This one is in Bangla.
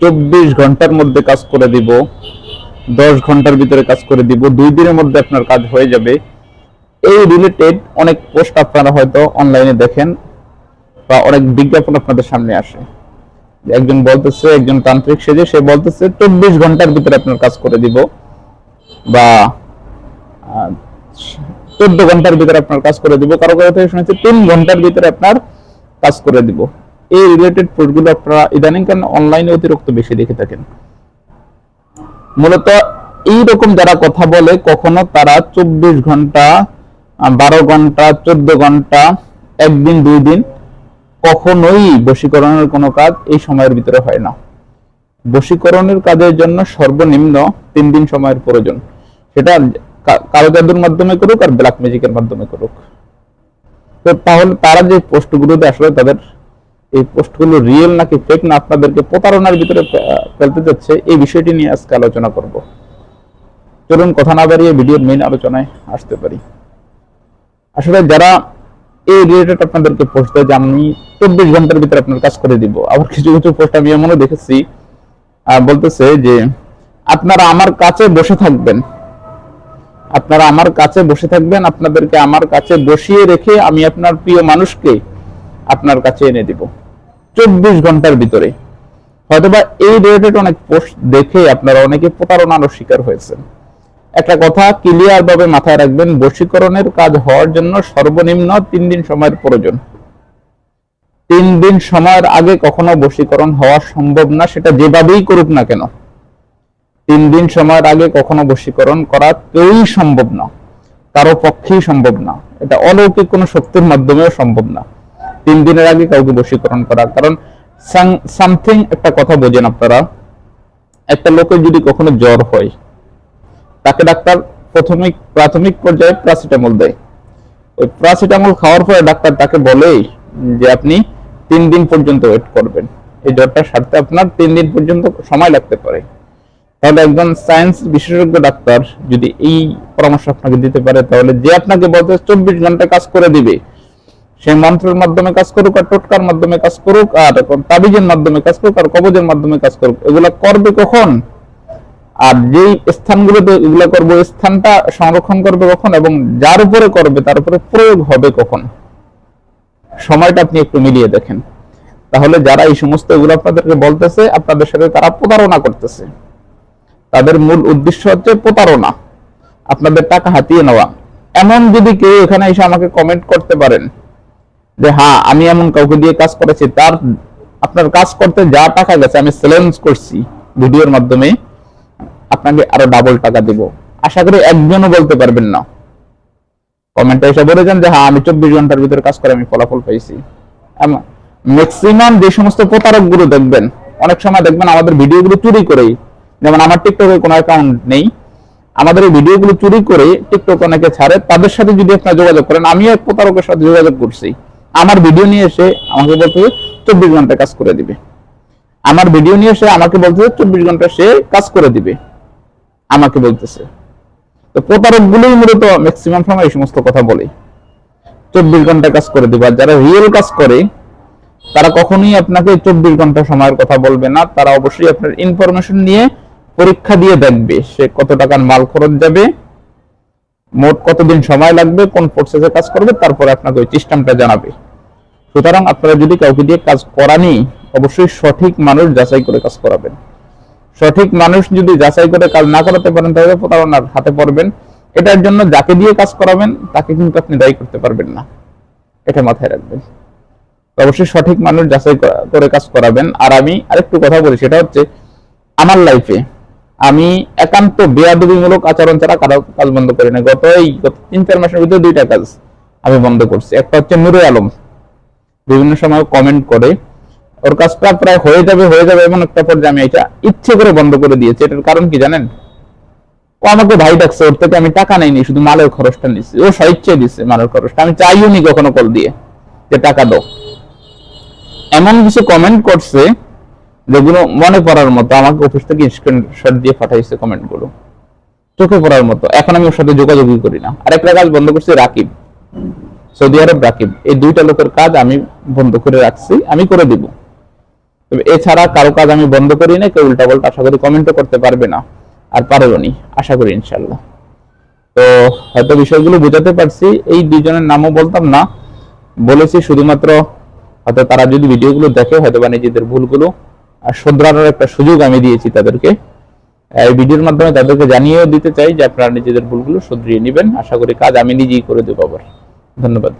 চব্বিশ ঘণ্টার মধ্যে কাজ করে দিব, দশ ঘণ্টার ভিতরে কাজ করে দিব, দুই দিনের মধ্যে আপনার কাজ হয়ে যাবে। এই রিলেটেড অনেক পোস্ট আপনারা হয়তো অনলাইনে দেখেন বা অনেক বিজ্ঞাপন আপনাদের সামনে আসে। একজন বলতেছে, একজন তান্ত্রিক সেজে সে বলতেছে, চব্বিশ ঘণ্টার ভিতরে আপনার কাজ করে দিব বা চোদ্দ ঘণ্টার ভিতরে আপনার কাজ করে দিব। কারও কারও থেকে শুনেছি তিন ঘণ্টার ভিতরে আপনার কাজ করে দিব। এই রিলেটেড পোস্টগুলো আপনারা ইদানিং কারণ অনলাইনে অতিরিক্ত বেশি দেখে থাকেন। মূলত এইরকম যারা কথা বলে, কখনো তারা চব্বিশ ঘণ্টা বারো ঘণ্টা, চোদ্দ ঘণ্টা, একদিন, দুই দিন কখনোই বশীকরণের কোনো কাজ এই সময়ের ভিতরে হয় না। বশীকরণের কাজের জন্য সর্বনিম্ন তিন দিন সময়ের প্রয়োজন। সেটা কালো জাদুর মাধ্যমে করুক আর ব্ল্যাক ম্যাজিকের মাধ্যমে করুক। তো তাহলে তারা যে পোস্টগুলোতে আসলে তাদের এই পোস্টগুলো রিয়েল নাকি ফেক না আপনাদেরকে প্রতারণার ভিতরে ফেলতে যাচ্ছে, এই বিষয়টি নিয়ে আজকে আলোচনা করব। চলুন কথা না দাঁড়িয়ে ভিডিওর মেইন আলোচনায় আসতে পারি। আসলে যারা এই রিলেটেড আপনাদেরকে পোস্ট দেয় যে আমি চব্বিশ ঘণ্টার ভিতরে আপনার কাজ করে দিব, আবার কিছু কিছু পোস্ট আমি এমনও দেখেছি বলতেছে যে আপনারা আমার কাছে বসে থাকবেন। আপনারা আমার কাছে বসে থাকবেন, আপনাদেরকে আমার কাছে বসিয়ে রেখে আমি আপনার প্রিয় মানুষকে আপনার কাছে এনে দিব। চব্বিশ ঘণ্টার ভিতরে। হয়তোবা এই রিলেটেড অনেক পোস্ট দেখে আপনারা অনেকে প্রতারণার শিকার হয়েছেন। একটা কথা ক্লিয়ার ভাবে মাথায় রাখবেন, বশীকরণের কাজ হওয়ার জন্য সর্বনিম্ন তিন দিন সময়ের প্রয়োজন। তিন দিন সময়ের আগে কখনো বশীকরণ হওয়া সম্ভব না, সেটা যেভাবেই করুক না কেন। তিন দিন সময়ের আগে কখনো বশীকরণ করা কেউই সম্ভব না। কারও পক্ষেই সম্ভব না। এটা অলৌকিক কোনো শক্তির মাধ্যমেও সম্ভব না। তিন দিনের আগে কাউকে বশীকরণ করা। কারণ সামথিং একটা কথা বোঝেন আপনারা, একটা লোকের যদি কখনো জ্বর হয়, তাকে ডাক্তার প্রাথমিক প্রাথমিক পর্যায়ে প্রাসিটামল দেয়। ওই প্রাসিটামল খাওয়ার পরে ডাক্তার তাকে বলে যে আপনি তিন দিন পর্যন্ত ওয়েট করবেন। এই জ্বরটা সারতে আপনার তিন দিন পর্যন্ত সময় লাগতে পারে। তাহলে একজন সায়েন্স বিশেষজ্ঞ ডাক্তার যদি এই পরামর্শ আপনাকে দিতে পারে, তাহলে যে আপনাকে বলতে চব্বিশ ঘণ্টা কাজ করে দিবে সেই মন্ত্রের মাধ্যমে কাজ করুক আর টোটকার মাধ্যমে কাজ করুক আর তাবিজের মাধ্যমে কাজ করুক আর কবজের মাধ্যমে কাজ করুক, এগুলা করবে কখন? আর যেই স্থানগুলোতে এগুলো করব স্থানটা সংরক্ষণ করবে কখন এবং যার উপরে করবে, তার উপরে প্রয়োগ হবে কখন? সময়টা আপনি একটু মিলিয়ে দেখেন। তাহলে যারা এই সমস্ত এগুলো আপনাদেরকে বলতেছে, আপনাদের সাথে তারা প্রতারণা করতেছে। তাদের মূল উদ্দেশ্য হচ্ছে প্রতারণা। আপনাদের টাকা হাতিয়ে নেওয়া। এমন যদি কেউ এখানে এসে আমাকে কমেন্ট করতে পারেন যে হ্যাঁ আমি এমন কাউকে দিয়ে কাজ করেছি, তার, আপনার কাজ করতে যা টাকা গেছে, আমি চ্যালেঞ্জ করছি ভিডিওর মাধ্যমে, আপনাকে আরও ডাবল টাকা দিব। আশা করি একজনও বলতে পারবেন না। কমেন্টে এসে বলেছেন যে হ্যাঁ আমি চব্বিশ ঘণ্টার ভিতরে কাজ করে আমি ফলাফল পাইছি। ম্যাক্সিমাম যে সমস্ত প্রতারকগুলো দেখবেন, অনেক সময় দেখবেন আমাদের ভিডিওগুলো চুরি করেই, যেমন আমার টিকটকে কোনো অ্যাকাউন্ট নেই, আমাদের এই ভিডিওগুলো চুরি করে টিকটক অনেকে ছাড়ে, তাদের সাথে যদি আপনারা যোগাযোগ করেন, আমিও এক প্রতারকের সাথে যোগাযোগ করছি। আমার ভিডিও নিয়ে এসে আমাকে বলতে চব্বিশ ঘণ্টা কাজ করে দিবে। আমার ভিডিও নিয়ে এসে আমাকে বলতেছে, চব্বিশ ঘণ্টা সে কাজ করে দিবে। আমাকে বলতেছে। তো প্রতারক গুলোই মূলত ম্যাক্সিমাম সময় এই সমস্ত কথা বলে। চব্বিশ ঘণ্টা কাজ করে দিবে। আর যারা রিয়েল কাজ করে, তারা কখনোই আপনাকে চব্বিশ ঘণ্টা সময়ের কথা বলবে না। তারা অবশ্যই আপনার ইনফরমেশন নিয়ে পরীক্ষা দিয়ে দেখবে সে কত টাকার মাল খরচ যাবে। মোট কতদিন সময় লাগবে, কোন প্রসেসে কাজ করবে, তারপরে আপনাকে ওই সিস্টেমটা জানাবে। সুতরাং আপনারা যদি কাউকে দিয়ে কাজ করানি অবশ্যই সঠিক মানুষ যাচাই করে কাজ করাবেন। সঠিক মানুষ যদি যাচাই করে কাজ না করাতে পারেন, তাহলে প্রতারণার হাতে পড়বেন। এটার জন্য যাকে দিয়ে কাজ করাবেন, তাকে কিন্তু আপনি দায়ী করতে পারবেন না। এটা মাথায় রাখবেন। অবশ্যই সঠিক মানুষ যাচাই করে কাজ করাবেন। আর আমি আরেকটু কথা বলি, সেটা হচ্ছে, আমার লাইফে আমি একান্ত বেয়াদবিমূলক আচরণ ছাড়া কারও কাজ বন্ধ করি না। গত এই গত তিন, চার মাসের ভিতরে দুইটা কাজ আমি বন্ধ করছি। একটা হচ্ছে নুরে আলম। বিভিন্ন সময় কমেন্ট করে। ওর কাজটা প্রায় হয়ে যাবে হয়ে যাবে এমন একটা পর্যায়ে আমি এটা ইচ্ছে করে বন্ধ করে দিয়েছি। এটার কারণ কি জানেন? ও আমাকে ভাই ডাকছে, ওর থেকে আমি টাকা নেইনি, শুধু মালের খরচটা নিচ্ছি ও স্বইচ্ছে দিচ্ছে মালের খরচটা। আমি চাইও নি কখনো কল দিয়ে যে টাকা দাও। এমন কিছু কমেন্ট করছে যেগুলো মনে পড়ার মতো, আমাকে অফিস থেকে স্ক্রিনশট দিয়ে পাঠাইছে কমেন্টগুলো। চোখে পড়ার মতো। এখন আমি ওর সাথে যোগাযোগই করি না। আর একটা কাজ বন্ধ করছি, রাকিব। সৌদি আরব রাকিব। এই দুইটা লোকের কাজ আমি বন্ধ করে রাখছি, আমি করে দিব। এছাড়া কারও কাজ আমি বন্ধ করি না কেউ উল্টা পাল্টা আশা করি কমেন্টও করতে পারবে না। আর পারব নি, আশা করি ইনশাল্লাহ তো হয়তো বিষয়গুলো বোঝাতে পারছি। এই দুইজনের নামও বলতাম না। বলেছি শুধুমাত্র, হয়তো তারা যদি ভিডিওগুলো দেখে হয়তো বা নিজেদের ভুলগুলো আর শুধরানোর একটা সুযোগ আমি দিয়েছি তাদেরকে। এই ভিডিওর মাধ্যমে তাদেরকে জানিয়েও দিতে চাই যে আপনারা নিজেদের ভুলগুলো শুধরিয়ে নেবেন। আশা করি কাজ আমি নিজেই করে দেবো আবার। ধন্যবাদ।